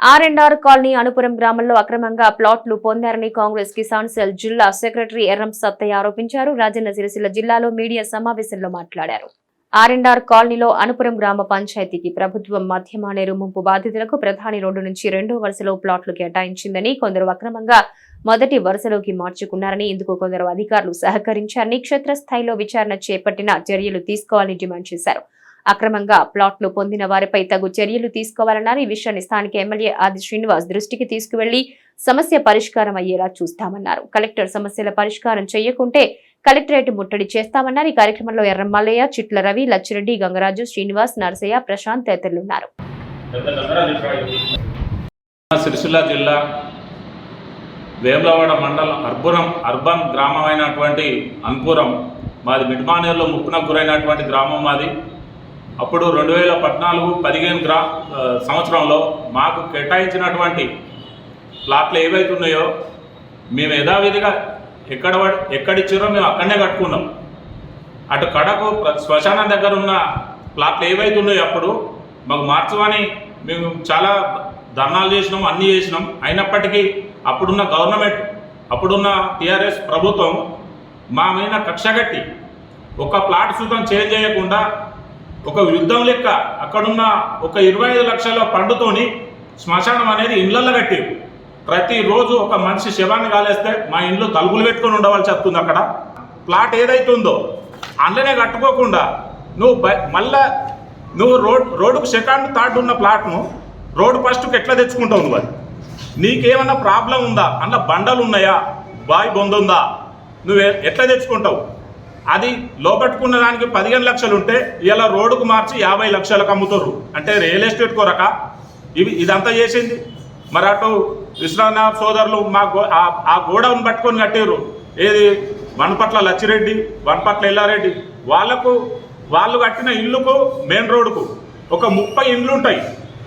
R and R colony Anupuram గ్రామంలో అక్రమంగా ప్లాట్లు పొందారని కాంగ్రెస్ కిసాన్ సెల్ జిల్లా సెక్రటరీ ఎర్రం సత్తయ్య ఆరోపించారు. రాజన్న సిరిసిల్ల జిల్లాలో మీడియా సమావేశంలో మాట్లాడారు. ఆర్ అండ్ ఆర్ కాలనీలో అనుపురం గ్రామ పంచాయతీకి ప్రభుత్వం మధ్యమానేరు ముంపు బాధితులకు ప్రధాని రోడ్డు నుంచి రెండో వరుసలో ప్లాట్లు కేటాయించిందని కొందరు అక్రమంగా మొదటి వరుసలోకి మార్చుకున్నారని ఇందుకు కొందరు అధికారులు సహకరించారని క్షేత్రస్థాయిలో విచారణ చేపట్టిన చర్యలు తీసుకోవాలని డిమాండ్ చేశారు. అక్రమంగా ప్లాట్లు పొందిన వారిపై తగు చర్యలు తీసుకోవాలన్నారు. ఈ విషయాన్ని స్థానిక ఎమ్మెల్యే ఆది శ్రీనివాస్ దృష్టికి తీసుకువెళ్ళి సమస్య పరిష్కారం అయ్యేలా చూస్తామన్నారు. కలెక్టర్ సమస్యల పరిష్కారం చేయకుంటే కలెక్టరేట్ ముట్టడి చేస్తామన్నారు. ఈ కార్యక్రమంలో ఎర్రమల్లయ్య చిట్ల రవి లచ్చిరెడ్డి గంగరాజు శ్రీనివాస్ నరసయ్య ప్రశాంత్ తదితరులున్నారు. సిరిసిల్ల జిల్లా వేములవాడ మండలం అర్బురం అర్బన్ గ్రామం అయినటువంటి అన్పురం మాది మిడ్మానేరులో ముప్పున గురైనటువంటి గ్రామం మాది. అప్పుడు రెండు వేల పద్నాలుగు పదిహేను గ్రా సంవత్సరంలో మాకు కేటాయించినటువంటి ప్లాట్లు ఏవైతే ఉన్నాయో మేము యథావిధిగా ఎక్కడ ఎక్కడిచ్చారో మేము అక్కడనే కట్టుకున్నాం. అటు కడకు శ్మశానం దగ్గర ఉన్న ప్లాట్లు ఏవైతే ఉన్నాయో అప్పుడు మాకు మార్చమని మేము చాలా ధర్నాలు చేసినాం అన్నీ చేసినాం. అయినప్పటికీ అప్పుడున్న గవర్నమెంట్ అప్పుడున్న టీఆర్ఎస్ ప్రభుత్వం మా మీద కక్షగట్టి ఒక ప్లాట్ సూతం చేంజ్ చేయకుండా ఒక యుద్ధం లెక్క అక్కడున్న ఒక ఇరవై ఐదు లక్షల పండుతోని శ్మశానం అనేది ఇండ్లల్లో కట్టి ప్రతిరోజు ఒక మనిషి శవాన్ని కాలేస్తే మా ఇంట్లో తలుపులు పెట్టుకొని ఉండవలసి వస్తుంది అక్కడ. ప్లాట్ ఏదైతే ఉందో అందులోనే కట్టుకోకుండా నువ్వు బ- మళ్ళా నువ్వు రోడ్ రోడ్డుకు సెకండ్ థర్డ్ ఉన్న ప్లాట్ను రోడ్డు ఫస్ట్కి ఎట్లా తెచ్చుకుంటావు నువ్వు అది? నీకేమన్నా ప్రాబ్లం ఉందా? అందులో బండలు ఉన్నాయా? బాయ్ బొందుందా? నువ్వు ఎట్లా తెచ్చుకుంటావు? అది లోపట్టుకున్న దానికి పదిహేను లక్షలు ఉంటే ఇలా రోడ్డుకు మార్చి యాభై లక్షలకు అమ్ముతారు అంటే రియల్ ఎస్టేట్ కొరక. ఇవి ఇదంతా చేసింది. మరి అటు విశ్వనాథ్ సోదరులు మా గో ఆ- గోడౌన్ పట్టుకొని కట్టారు ఏది? వనపట్ల లచ్చిరెడ్డి వనపట్ల ఎల్లారెడ్డి. వాళ్ళకు వాళ్ళు కట్టిన ఇల్లుకు మెయిన్ రోడ్డుకు ఒక ముప్పై ఇండ్లు ఉంటాయి.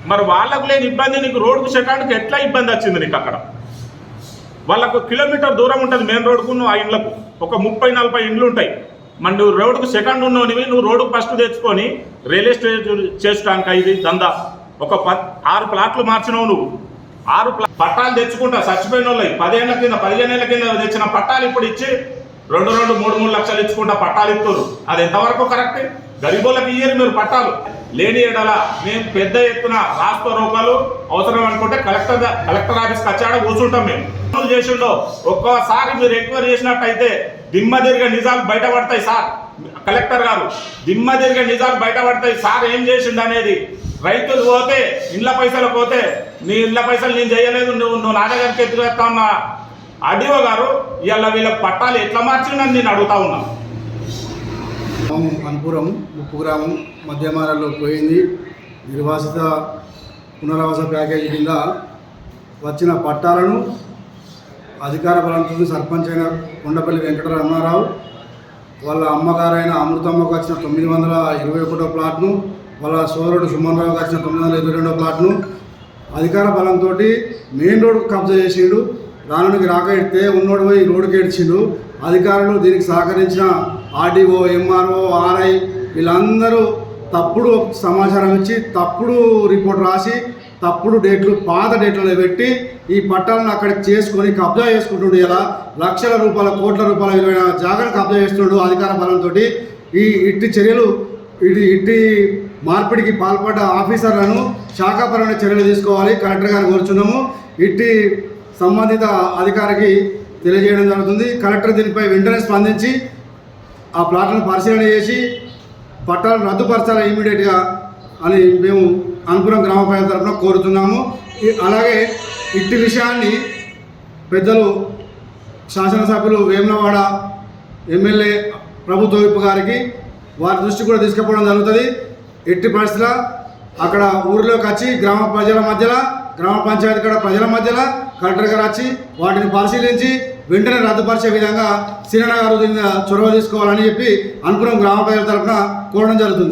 మరి వాళ్ళకు లేని ఇబ్బంది నీకు రోడ్డుకు సెకండ్కి ఎట్లా ఇబ్బంది వచ్చింది నీకు అక్కడ? వాళ్ళకు కిలోమీటర్ దూరం ఉంటుంది మెయిన్ రోడ్డుకు నువ్వు ఆ ఇండ్లకు. ఒక ముప్పై నలభై ఇండ్లు ఉంటాయి. మరి నువ్వు రోడ్డుకు సెకండ్ ఉన్నోనివి నువ్వు రోడ్డుకు ఫస్ట్ తెచ్చుకొని రియల్ ఎస్టేట్ చేసుకోవడానికి ఇది దందా. ఒక ప ఆరు ప్లాట్లు మార్చినావు నువ్వు. ఆరు పట్టాలు తెచ్చుకుంటా చచ్చిపోయిన వాళ్ళు పదేళ్ళ కింద పదిహేను ఏళ్ళ కింద తెచ్చిన పట్టాలు ఇప్పుడు ఇచ్చి రెండు రెండు మూడు మూడు లక్షలు ఇచ్చుకుంటా పట్టాలు ఇస్తారు అది ఎంతవరకు కరెక్ట్ గరీబోళ్ళకి ఇయ్యరు మీరు పట్టాలు. లేని ఎడల మేము పెద్ద ఎత్తున రాష్ట్ర రూపాయలు అవసరం అనుకుంటే కలెక్టర్ కలెక్టర్ ఆఫీస్కి వచ్చాడ కూర్చుంటాం మేము. చేసిండో? ఒక్కోసారి మీరు ఎంక్వైరీ చేసినట్టయితే దిమ్మ తిరిగే నిజాలు బయటపడతాయి సార్. కలెక్టర్ గారు దిమ్మ తిరిగే నిజాలు బయటపడతాయి సార్. ఏం చేసిండు అనేది? రైతులు పోతే ఇండ్ల పైసలు పోతే నీ ఇండ్ల పైసలు నేను చేయలేదు నువ్వు నువ్వు నా దగ్గరికి ఎత్తుకెత్తా ఉన్నా. ఆర్డీఓ గారు ఇవాళ వీళ్ళ పట్టాలు ఎట్లా మార్చిండని నేను అడుగుతా ఉన్నా. అనుపురం ముప్పు గ్రామం మధ్యమారాల్లో పోయింది. నిర్వాసిత పునరావాస ప్యాకేజీ కింద వచ్చిన పట్టాలను అధికార బలంతో సర్పంచ్ అయిన కొండపల్లి వెంకటరమారావు వాళ్ళ అమ్మగారైన అమృతమ్మకు వచ్చిన తొమ్మిది వందల ఇరవై ఒకటో ప్లాట్ను వాళ్ళ సోదరుడు సుమన్ రావుకి వచ్చిన తొమ్మిది వందల ఇరవై రెండో ప్లాట్ను అధికార బలంతో మెయిన్ రోడ్కు కబ్జా చేసిండు. రానుడికి రాక ఎడితే ఉన్నోడు పోయి రోడ్డుకి ఏడ్చిండు. అధికారులు దీనికి సహకరించిన ఆర్డీఓ ఎంఆర్ఓ ఆర్ఐ వీళ్ళందరూ తప్పుడు సమాచారం ఇచ్చి తప్పుడు రిపోర్ట్ రాసి తప్పుడు డేట్లు పాత డేట్లలో పెట్టి ఈ పట్టాలను అక్కడికి చేసుకొని కబ్జా చేసుకుంటుండు. ఇలా లక్షల రూపాయల కోట్ల రూపాయల విలువైన జాగ్రత్త కబ్జా చేస్తున్నాడు అధికార బలంతో ఈ ఇట్టి చర్యలు ఇటు ఇట్టి మార్పిడికి పాల్పడ్డ ఆఫీసర్లను శాఖాపరమైన చర్యలు తీసుకోవాలి. కలెక్టర్ గారు కోరుచున్నాము. ఇట్టి సంబంధిత అధికారికి తెలియజేయడం జరుగుతుంది. కలెక్టర్ దీనిపై వెంటనే స్పందించి ఆ ప్లాట్లను పరిశీలన చేసి పట్టాలను రద్దుపరచాలి ఇమీడియట్గా అని మేము అనుపురం గ్రామ పంచాయతీ తరఫున కోరుతున్నాము. అలాగే ఇట్టి విషయాన్ని పెద్దలు శాసనసభ్యులు వేములవాడ ఎమ్మెల్యే ప్రభుత్వ విప్ గారికి వారి దృష్టి కూడా తీసుకుపోవడం జరుగుతుంది. ఎట్టి పరిస్థితుల అక్కడ ఊరిలోకి వచ్చి గ్రామ ప్రజల మధ్యలో గ్రామ పంచాయతీ కూడా ప్రజల మధ్యలో కలెక్టర్ గారు వచ్చి వాటిని పరిశీలించి వెంటనే రద్దుపరిచే విధంగా సిరణ గారు దీని చొరవ తీసుకోవాలని చెప్పి అనుకున్న గ్రామ ప్రజల తరఫున కోరడం జరుగుతుంది.